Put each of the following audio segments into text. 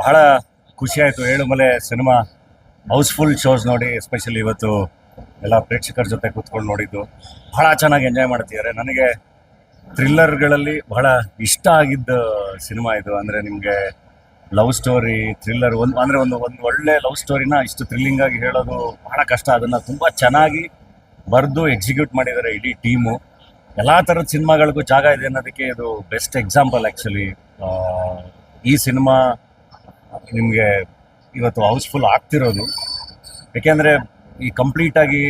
ಬಹಳ ಖುಷಿ ಆಯಿತು. ಏಳುಮಲೆ ಸಿನಿಮಾ ಹೌಸ್ಫುಲ್ ಶೋಸ್ ನೋಡಿ ಎಸ್ಪೆಷಲಿ ಇವತ್ತು ಎಲ್ಲ ಪ್ರೇಕ್ಷಕರ ಜೊತೆ ಕೂತ್ಕೊಂಡು ನೋಡಿದ್ದು. ಬಹಳ ಚೆನ್ನಾಗಿ ಎಂಜಾಯ್ ಮಾಡ್ತಿದ್ದಾರೆ. ನನಗೆ ಥ್ರಿಲ್ಲರ್ಗಳಲ್ಲಿ ಬಹಳ ಇಷ್ಟ ಆಗಿದ್ದ ಸಿನಿಮಾ ಇದು. ಅಂದರೆ ನಿಮಗೆ ಲವ್ ಸ್ಟೋರಿ, ಥ್ರಿಲ್ಲರ್ ಒಂದು, ಅಂದರೆ ಒಂದು ಒಂದು ಒಳ್ಳೆ ಲವ್ ಸ್ಟೋರಿನ ಇಷ್ಟು ಥ್ರಿಲ್ಲಿಂಗ್ ಆಗಿ ಹೇಳೋದು ಬಹಳ ಕಷ್ಟ. ಅದನ್ನು ತುಂಬ ಚೆನ್ನಾಗಿ ಬರೆದು ಎಕ್ಸಿಕ್ಯೂಟ್ ಮಾಡಿದ್ದಾರೆ ಇಡೀ ಟೀಮು. ಎಲ್ಲ ಥರದ ಸಿನಿಮಾಗಳಿಗೂ ಜಾಗ ಇದೆ ಅನ್ನೋದಕ್ಕೆ ಇದು ಬೆಸ್ಟ್ ಎಕ್ಸಾಂಪಲ್ ಆ್ಯಕ್ಚುಲಿ ಈ ಸಿನಿಮಾ ನಿಮಗೆ ಇವತ್ತು ಹೌಸ್ಫುಲ್ ಆಗ್ತಿರೋದು. ಯಾಕೆಂದರೆ ಈ ಕಂಪ್ಲೀಟಾಗಿ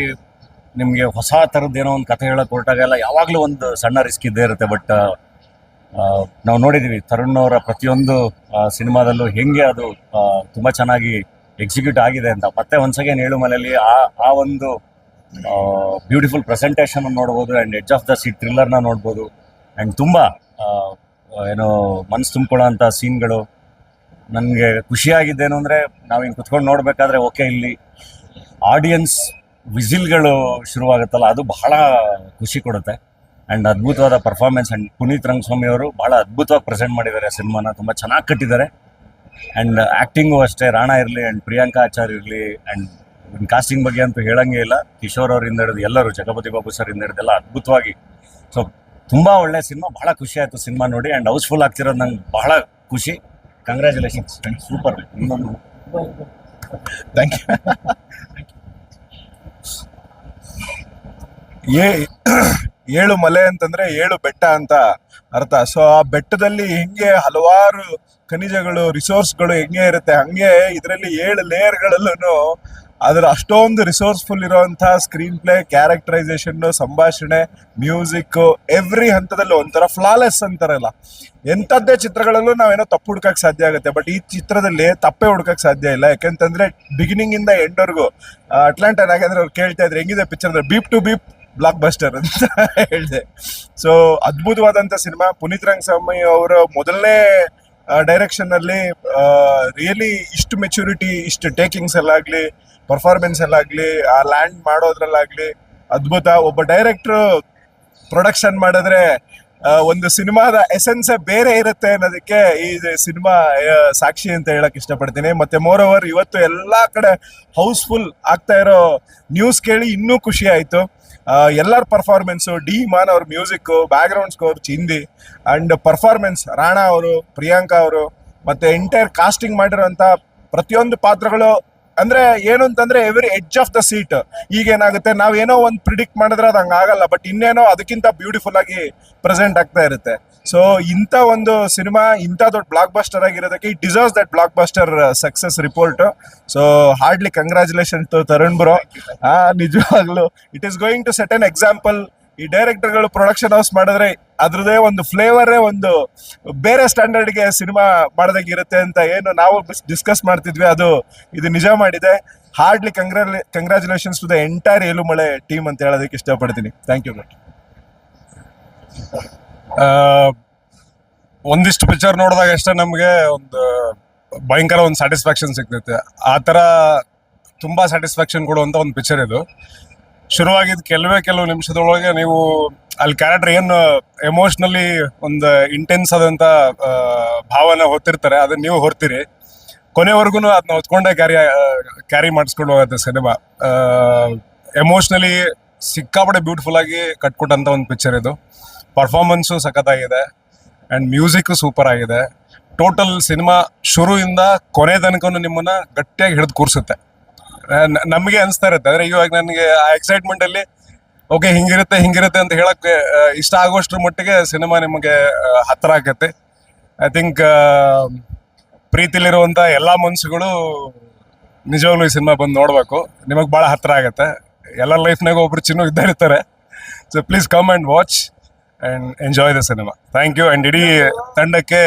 ನಿಮಗೆ ಹೊಸ ಥರದ್ದೇನೋ ಒಂದು ಕಥೆ ಹೇಳೋಕೆ ಹೊರಟಾಗೆಲ್ಲ ಯಾವಾಗಲೂ ಒಂದು ಸಣ್ಣ ರಿಸ್ಕ್ ಇದ್ದೇ ಇರುತ್ತೆ, ಬಟ್ ನಾವು ನೋಡಿದ್ದೀವಿ ತರುಣ್ ಅವರ ಪ್ರತಿಯೊಂದು ಸಿನಿಮಾದಲ್ಲೂ ಹೆಂಗೆ ಅದು ತುಂಬ ಚೆನ್ನಾಗಿ ಎಕ್ಸಿಕ್ಯೂಟ್ ಆಗಿದೆ ಅಂತ. ಮತ್ತೆ ಒಂದ್ಸಗೆ ಏಳು ಮನೆಯಲ್ಲಿ, ಆ ಆ ಒಂದು ಬ್ಯೂಟಿಫುಲ್ ಪ್ರೆಸೆಂಟೇಷನ್ ನೋಡ್ಬೋದು and edge of the seat ಥ್ರಿಲ್ಲರ್ನ ನೋಡ್ಬೋದು ಆ್ಯಂಡ್ ತುಂಬ ಏನೋ ಮನಸ್ಸು ತುಂಬಿಕೊಳ್ಳೋ ಅಂಥ ಸೀನ್ಗಳು. ನನಗೆ ಖುಷಿಯಾಗಿದ್ದೇನು ಅಂದರೆ ನಾವು ಹಿಂಗೆ ಕುತ್ಕೊಂಡು ನೋಡಬೇಕಾದ್ರೆ ಓಕೆ, ಇಲ್ಲಿ ಆಡಿಯನ್ಸ್ ವಿಸಿಲ್ಗಳು ಶುರುವಾಗುತ್ತಲ್ಲ, ಅದು ಬಹಳ ಖುಷಿ ಕೊಡುತ್ತೆ. ಆ್ಯಂಡ್ ಅದ್ಭುತವಾದ ಪರ್ಫಾರ್ಮೆನ್ಸ್ ಆ್ಯಂಡ್ ಪುನೀತ್ ರಂಗಸ್ವಾಮಿ ಅವರು ಭಾಳ ಅದ್ಭುತವಾಗಿ ಪ್ರೆಸೆಂಟ್ ಮಾಡಿದ್ದಾರೆ ಸಿನಿಮಾನ, ತುಂಬ ಚೆನ್ನಾಗಿ ಕಟ್ಟಿದ್ದಾರೆ. ಆ್ಯಂಡ್ ಆ್ಯಕ್ಟಿಂಗು ಅಷ್ಟೇ, ರಾಣಾ ಇರಲಿ ಆ್ಯಂಡ್ ಪ್ರಿಯಾಂಕಾ ಆಚಾರ್ ಇರಲಿ ಆ್ಯಂಡ್ ಕಾಸ್ಟಿಂಗ್ ಬಗ್ಗೆ ಅಂತೂ ಹೇಳಂಗೇ ಇಲ್ಲ. ಕಿಶೋರ್ ಅವರಿಂದ ಹಿಡಿದು ಎಲ್ಲರೂ, ಜಗಪತಿ ಬಾಬು ಸರ್ ಇಂದ ಹಿಡಿದೆಲ್ಲ ಅದ್ಭುತವಾಗಿ. ಸೊ ತುಂಬ ಒಳ್ಳೆ ಸಿನಿಮಾ, ಬಹಳ ಖುಷಿ ಆಯಿತು ಸಿನಿಮಾ ನೋಡಿ. ಆ್ಯಂಡ್ ಹೌಸ್ಫುಲ್ ಆಗ್ತಿರೋದು ನಂಗೆ ಬಹಳ ಖುಷಿ. ಕಂಗ್ರ್ಯಾಚುಲೇಷನ್ಸ್ ಸೂಪರ್ ಇನ್ನೊಂದು ಥ್ಯಾಂಕ್ ಯು ಏ, ಏಳು ಮಲೆ ಅಂತಂದ್ರೆ ಏಳು ಬೆಟ್ಟ ಅಂತ ಅರ್ಥ. ಸೊ ಆ ಬೆಟ್ಟದಲ್ಲಿ ಹೆಂಗೆ ಹಲವಾರು ಖನಿಜಗಳು ರಿಸೋರ್ಸ್ಗಳು ಹೆಂಗೆ ಇರುತ್ತೆ, ಹಂಗೆ ಇದರಲ್ಲಿ ಏಳು ಲೇಯರ್ಗಳಲ್ಲೂ ಅದರ ಅಷ್ಟೊಂದು ರಿಸೋರ್ಸ್ಫುಲ್ ಇರುವಂತಹ ಸ್ಕ್ರೀನ್ ಪ್ಲೇ ಕ್ಯಾರೆಕ್ಟರೈಸೇಷನ್ ಸಂಭಾಷಣೆ ಮ್ಯೂಸಿಕ್ ಎವ್ರಿ ಹಂತದಲ್ಲೂ ಒಂಥರ ಫ್ಲಾಲೆಸ್ ಅಂತಾರಲ್ಲ ಎಂಥದ್ದೇ ಚಿತ್ರಗಳಲ್ಲೂ ನಾವೇನೋ ತಪ್ಪು ಹುಡ್ಕಕ್ ಸಾಧ್ಯ ಆಗುತ್ತೆ. ಬಟ್ ಈ ಚಿತ್ರದಲ್ಲಿ ತಪ್ಪೇ ಹುಡ್ಕಕ್ ಸಾಧ್ಯ ಇಲ್ಲ. ಯಾಕೆಂತಂದ್ರೆ ಬಿಗಿನಿಂಗ್ ಇಂದ ಎಂಡರ್ಗು ಅಟ್ಲಾಂಟಾ ನಾಗೇಂದ್ರ ಅವ್ರು ಕೇಳ್ತಾ ಇದ್ರೆ, ಹೆಂಗಿದೆ picture beep to beep blockbuster ಅಂತ ಹೇಳಿದೆ. ಸೊ ಅದ್ಭುತವಾದಂತ ಸಿನಿಮಾ. ಪುನೀತ್ ರಂಗಸ್ವಾಮಿ ಅವರ ಮೊದಲನೇ ಡೈರೆಕ್ಷನ್ ಅಲ್ಲಿ ರಿಯಲಿ ಇಷ್ಟು ಮೆಚುರಿಟಿ ಇಷ್ಟು ಟೇಕಿಂಗ್ಸ್ ಅಲ್ಲಾಗ್ಲಿ ಪರ್ಫಾರ್ಮೆನ್ಸ್ ಅಲ್ಲಾಗ್ಲಿ, ಆ ಲ್ಯಾಂಡ್ ಮಾಡೋದ್ರಲ್ಲಾಗ್ಲಿ ಅದ್ಭುತ. ಒಬ್ಬ ಡೈರೆಕ್ಟ್ರು ಪ್ರೊಡಕ್ಷನ್ ಮಾಡಿದ್ರೆ ಒಂದು ಸಿನಿಮಾದ ಎಸೆನ್ಸೇ ಬೇರೆ ಇರುತ್ತೆ ಅನ್ನೋದಕ್ಕೆ ಈ ಸಿನಿಮಾ ಸಾಕ್ಷಿ ಅಂತ ಹೇಳಕ್ ಇಷ್ಟಪಡ್ತೀನಿ. ಮತ್ತೆ ಮೋರ್ ಓವರ್ ಇವತ್ತು ಎಲ್ಲಾ ಕಡೆ ಹೌಸ್ಫುಲ್ ಆಗ್ತಾ ಇರೋ ನ್ಯೂಸ್ ಕೇಳಿ ಇನ್ನೂ ಖುಷಿ ಆಯ್ತು. ಎಲ್ಲರ ಪರ್ಫಾರ್ಮೆನ್ಸು ಡಿ ಮಾನ್ ಅವ್ರ ಮ್ಯೂಸಿಕ್ ಬ್ಯಾಕ್ ಗ್ರೌಂಡ್ ಸ್ಕೋರ್ ಚಿಂದಿ ಅಂಡ್ ಪರ್ಫಾರ್ಮೆನ್ಸ್ ರಾಣಾ ಅವರು, ಪ್ರಿಯಾಂಕಾ ಅವರು, ಮತ್ತೆ ಎಂಟೈರ್ ಕಾಸ್ಟಿಂಗ್ ಮಾಡಿರೋಂಥ ಪ್ರತಿಯೊಂದು ಪಾತ್ರಗಳು ಅಂದ್ರೆ ಏನು ಅಂತಂದ್ರೆ every edge of the seat ಈಗ ಏನಾಗುತ್ತೆ ನಾವ್ ಏನೋ ಒಂದು ಪ್ರಿಡಿಕ್ಟ್ ಮಾಡಿದ್ರೆ ಅದು ಹಂಗಾಗಲ್ಲ ಬಟ್ ಇನ್ನೇನೋ ಅದಕ್ಕಿಂತ ಬ್ಯೂಟಿಫುಲ್ ಆಗಿ ಪ್ರೆಸೆಂಟ್ ಆಗ್ತಾ ಇರುತ್ತೆ. ಸೊ ಇಂಥ ಒಂದು ಸಿನಿಮಾ ಇಂಥ ದೊಡ್ಡ blockbuster ಆಗಿರೋದಕ್ಕೆ it deserves that blockbuster success report so hardly congratulation to Tarun bro ನಿಜವಾಗ್ಲು it is going to set an example ಈ ಡೈರೆಕ್ಟರ್ಗಳು ಪ್ರೊಡಕ್ಷನ್ ಹೌಸ್ ಮಾಡಿದ್ರೆ ಅದ್ರದೇ ಒಂದು ಫ್ಲೇವರೇ ಒಂದು ಬೇರೆ ಸ್ಟ್ಯಾಂಡರ್ಡ್ಗೆ ಸಿನಿಮಾ ಇರುತ್ತೆ ಅಂತ ಏನು ನಾವು ಡಿಸ್ಕಸ್ ಮಾಡ್ತಿದ್ವಿ. ಅದು ಇದು ನಿಜ ಮಾಡಿದೆ. Hardly Kangra congratulations to the entire Elumale team ಅಂತ ಹೇಳೋದಕ್ಕೆ ಇಷ್ಟಪಡ್ತೀನಿ. ಥ್ಯಾಂಕ್ ಯು ಆ, ಒಂದಿಷ್ಟು ಪಿಕ್ಚರ್ ನೋಡಿದಾಗ ಅಷ್ಟೇ ನಮಗೆ ಒಂದು ಭಯಂಕರ ಒಂದು ಸ್ಯಾಟಿಸ್ಫ್ಯಾಕ್ಷನ್ ಸಿಗ್ತೈತೆ. ಆ ಥರ ತುಂಬ ಸ್ಯಾಟಿಸ್ಫ್ಯಾಕ್ಷನ್ ಕೊಡುವಂಥ ಒಂದು ಪಿಕ್ಚರ್ ಇದು. ಶುರುವಾಗಿದ್ದು ಕೆಲವೇ ಕೆಲವು ನಿಮಿಷದೊಳಗೆ ನೀವು ಅಲ್ಲಿ ಕ್ಯಾರೆಕ್ಟರ್ ಏನು ಎಮೋಷ್ನಲಿ ಒಂದು ಇಂಟೆನ್ಸ್ ಆದಂಥ ಭಾವನೆ ಹೊತ್ತಿರ್ತಾರೆ ಅದನ್ನ ನೀವು ಹೊರ್ತೀರಿ. ಕೊನೆವರೆಗೂ ಅದನ್ನ ಹೊತ್ಕೊಂಡೇ ಕ್ಯಾರಿ ಕ್ಯಾರಿ ಮಾಡಿಸ್ಕೊಂಡು ಹೋಗುತ್ತೆ ಸಿನಿಮಾ ಎಮೋಷ್ನಲಿ ಸಿಕ್ಕಾಪಟ್ಟೆ ಬ್ಯೂಟಿಫುಲ್ ಆಗಿ ಕಟ್ಕೊಟ್ಟಂಥ ಒಂದು ಪಿಕ್ಚರ್ ಇದು. ಪರ್ಫಾರ್ಮೆನ್ಸು ಸಖತ್ತಾಗಿದೆ. ಆ್ಯಂಡ್ ಮ್ಯೂಸಿಕ್ ಸೂಪರ್ ಆಗಿದೆ. ಟೋಟಲ್ ಸಿನಿಮಾ ಶುರುವಿಂದ ಕೊನೆ ತನಕ ನಿಮ್ಮನ್ನ ಗಟ್ಟಿಯಾಗಿ ಹಿಡಿದು ಕೂರಿಸುತ್ತೆ. ನಮಗೆ ಅನಿಸ್ತಾ ಇರುತ್ತೆ. ಅಂದ್ರೆ ಇವಾಗ ನನಗೆ ಆ ಎಕ್ಸೈಟ್ಮೆಂಟ್ ಅಲ್ಲಿ ಓಕೆ ಹಿಂಗಿರುತ್ತೆ ಹಿಂಗಿರುತ್ತೆ ಅಂತ ಹೇಳಕ್ಕೆ ಇಷ್ಟ ಆಗೋಷ್ಟ್ರ ಮಟ್ಟಿಗೆ ಸಿನಿಮಾ ನಿಮಗೆ ಹತ್ರ ಆಗತ್ತೆ. ಐ ಥಿಂಕ್ ಪ್ರೀತಿಲಿರುವಂತ ಎಲ್ಲಾ ಮನ್ಸುಗಳು ನಿಜವಾಗ್ಲೂ ಈ ಸಿನಿಮಾ ಬಂದು ನೋಡ್ಬೇಕು. ನಿಮಗೆ ಬಹಳ ಹತ್ರ ಆಗತ್ತೆ. ಎಲ್ಲ ಲೈಫ್ನಾಗ ಒಬ್ರು ಚಿನ್ನು ಇದ್ದೇ ಇರ್ತಾರೆ. So please come and watch and enjoy the cinema thank you and ಇಡೀ ತಂಡಕ್ಕೆ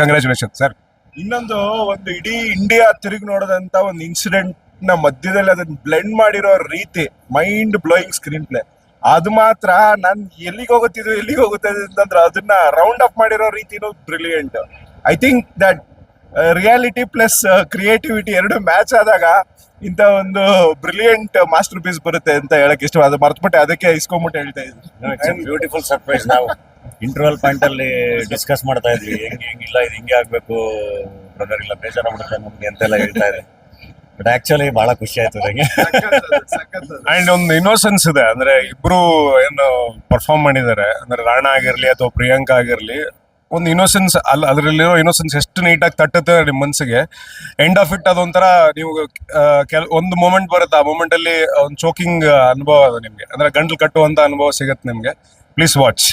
ಕಂಗ್ರ್ಯಾಚುಲೇಷನ್ ಸರ್ ಇನ್ನೊಂದು, ಒಂದು ಇಡೀ ಇಂಡಿಯಾ ತಿರುಗಿ ನೋಡಿದಂಥ ಒಂದು ಇನ್ಸಿಡೆಂಟ್ ನ ಮಧ್ಯದಲ್ಲಿ ಅದನ್ನ ಬ್ಲೆಂಡ್ ಮಾಡಿರೋ ರೀತಿ ಮೈಂಡ್ ಬ್ಲೋಯಿಂಗ್ ಸ್ಕ್ರೀನ್ ಪ್ಲೇ ಅದು ಮಾತ್ರ ನಾನು ಎಲ್ಲಿಗೆ ಹೋಗುತ್ತಿದ್ದು, ಎಲ್ಲಿಗೆ ಹೋಗುತ್ತೆ ಅಂತಂದ್ರೆ ಅದನ್ನ ರೌಂಡ್ ಅಪ್ ಮಾಡಿರೋ ರೀತಿನೂ brilliant I think that reality plus creativity ಎರಡು ಮ್ಯಾಚ್ ಆದಾಗ ಇಂಥ ಒಂದು ಬ್ರಿಲಿಯಂಟ್ ಮಾಸ್ಟರ್ ಪೀಸ್ ಬರುತ್ತೆ ಅಂತ ಹೇಳಕ್ ಇಷ್ಟ ಅದು ಮರ್ತ್ಬಿಟ್ಟೆ, ಅದಕ್ಕೆ ಇಸ್ಕೊಂಬಿಟ್ಟು ಹೇಳ್ತಾ ಇದ್ದೀನಿ. ಬ್ಯೂಟಿಫುಲ್ ಸರ್ಪ್ರೈಸ್ ನಾವು. ಇಂಟರ್ವಲ್ ಪಾಯಿಂಟ್ ಅಲ್ಲಿ ಡಿಸ್ಕಸ್ ಮಾಡ್ತಾ ಇದ್ವಿ. ಹೆಂಗ್ ಹೆಂಗಿಲ್ಲ ಇದು ಹಿಂಗೆ ಆಗ್ಬೇಕು ಬ್ರದರ್ ಇಲ್ಲ, ಬೇಜಾರಾಗ್ಬಿಡುತ್ತೆ ನಮ್ಗೆ ಅಂತೆಲ್ಲ ಹೇಳ್ತಾ ಇದೆ ಬಟ್ ಆಕ್ಚುಲಿ ಬಹಳ ಖುಷಿ ಆಯ್ತು ನನಗೆ ಅಂಡ್ ಒಂದು ಇನ್ನೋಸೆನ್ಸ್ ಇದೆ ಅಂದ್ರೆ ಇಬ್ರು ಏನು ಪರ್ಫಾರ್ಮ್ ಮಾಡಿದ್ದಾರೆ. ಅಂದ್ರೆ ರಾಣಾ ಆಗಿರ್ಲಿ ಅಥವಾ ಪ್ರಿಯಾಂಕಾ ಆಗಿರ್ಲಿ ಒಂದು ಇನ್ನೋಸೆನ್ಸ್ ಅಲ್ಲ ಅದರಲ್ಲಿರೋ ಇನ್ನೋಸೆನ್ಸ್ ಎಷ್ಟು ನೀಟಾಗಿ ತಟ್ಟುತ್ತೆ ನಿಮ್ಮ ಮನಸ್ಸಿಗೆ ಎಂಡ್ ಆಫ್ ಇಟ್ ಅದೊಂಥರ ನೀವು ಕೆಲ ಒಂದು ಮೂಮೆಂಟ್ ಬರುತ್ತೆ ಆ ಮೂಮೆಂಟ್ ಅಲ್ಲಿ ಒಂದು ಚೋಕಿಂಗ್ ಅನುಭವ ಅದು ನಿಮ್ಗೆ. ಅಂದ್ರೆ ಗಂಟ್ಲು ಕಟ್ಟುವಂತ ಅನುಭವ ಸಿಗತ್ತೆ ನಿಮ್ಗೆ. Please watch